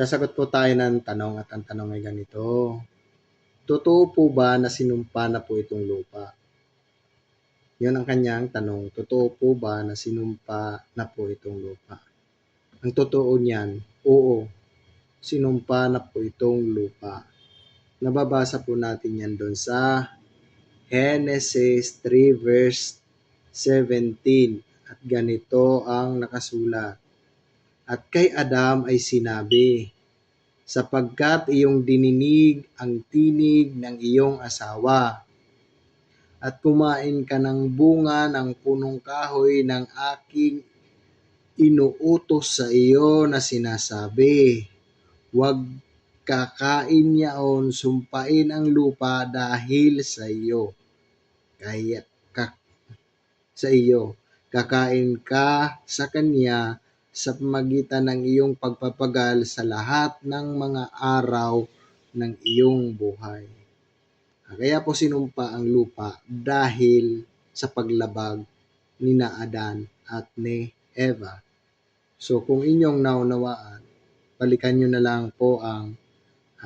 Sasagot po tayo ng tanong at ang tanong ay ganito. Totoo po ba na sinumpa na po itong lupa? Yun ang kanyang tanong. Totoo po ba na sinumpa na po itong lupa? Ang totoo niyan, oo. Sinumpa na po itong lupa. Nababasa po natin yan doon sa Genesis 3 verse 17. At ganito ang nakasulat. At kay Adam ay sinabi, sapagkat iyong dininig ang tinig ng iyong asawa, at kumain ka ng bunga ng punong kahoy ng aking inuutos sa iyo na sinasabi, huwag kakain yaon, sumpain ang lupa dahil sa iyo. Kaya ka, sa iyo, kakain ka sa kanya sa pamagitan ng iyong pagpapagal sa lahat ng mga araw ng iyong buhay. Kaya po sinumpa ang lupa dahil sa paglabag ni na Adan at ni Eva. So kung inyong naunawaan, balikan nyo na lang po ang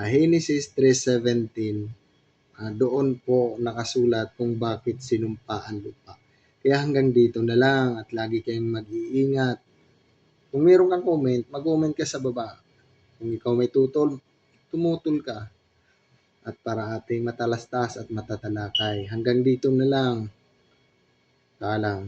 ah, Genesis 3.17. Ah, doon po nakasulat kung bakit sinumpa ang lupa. Kaya hanggang dito na lang at lagi kayong mag-iingat. Kung meron kang comment, mag-comment ka sa baba. Kung ikaw may tutol, tumutol ka. At para ating matalastas at matatalakay. Hanggang dito na lang. Paalam.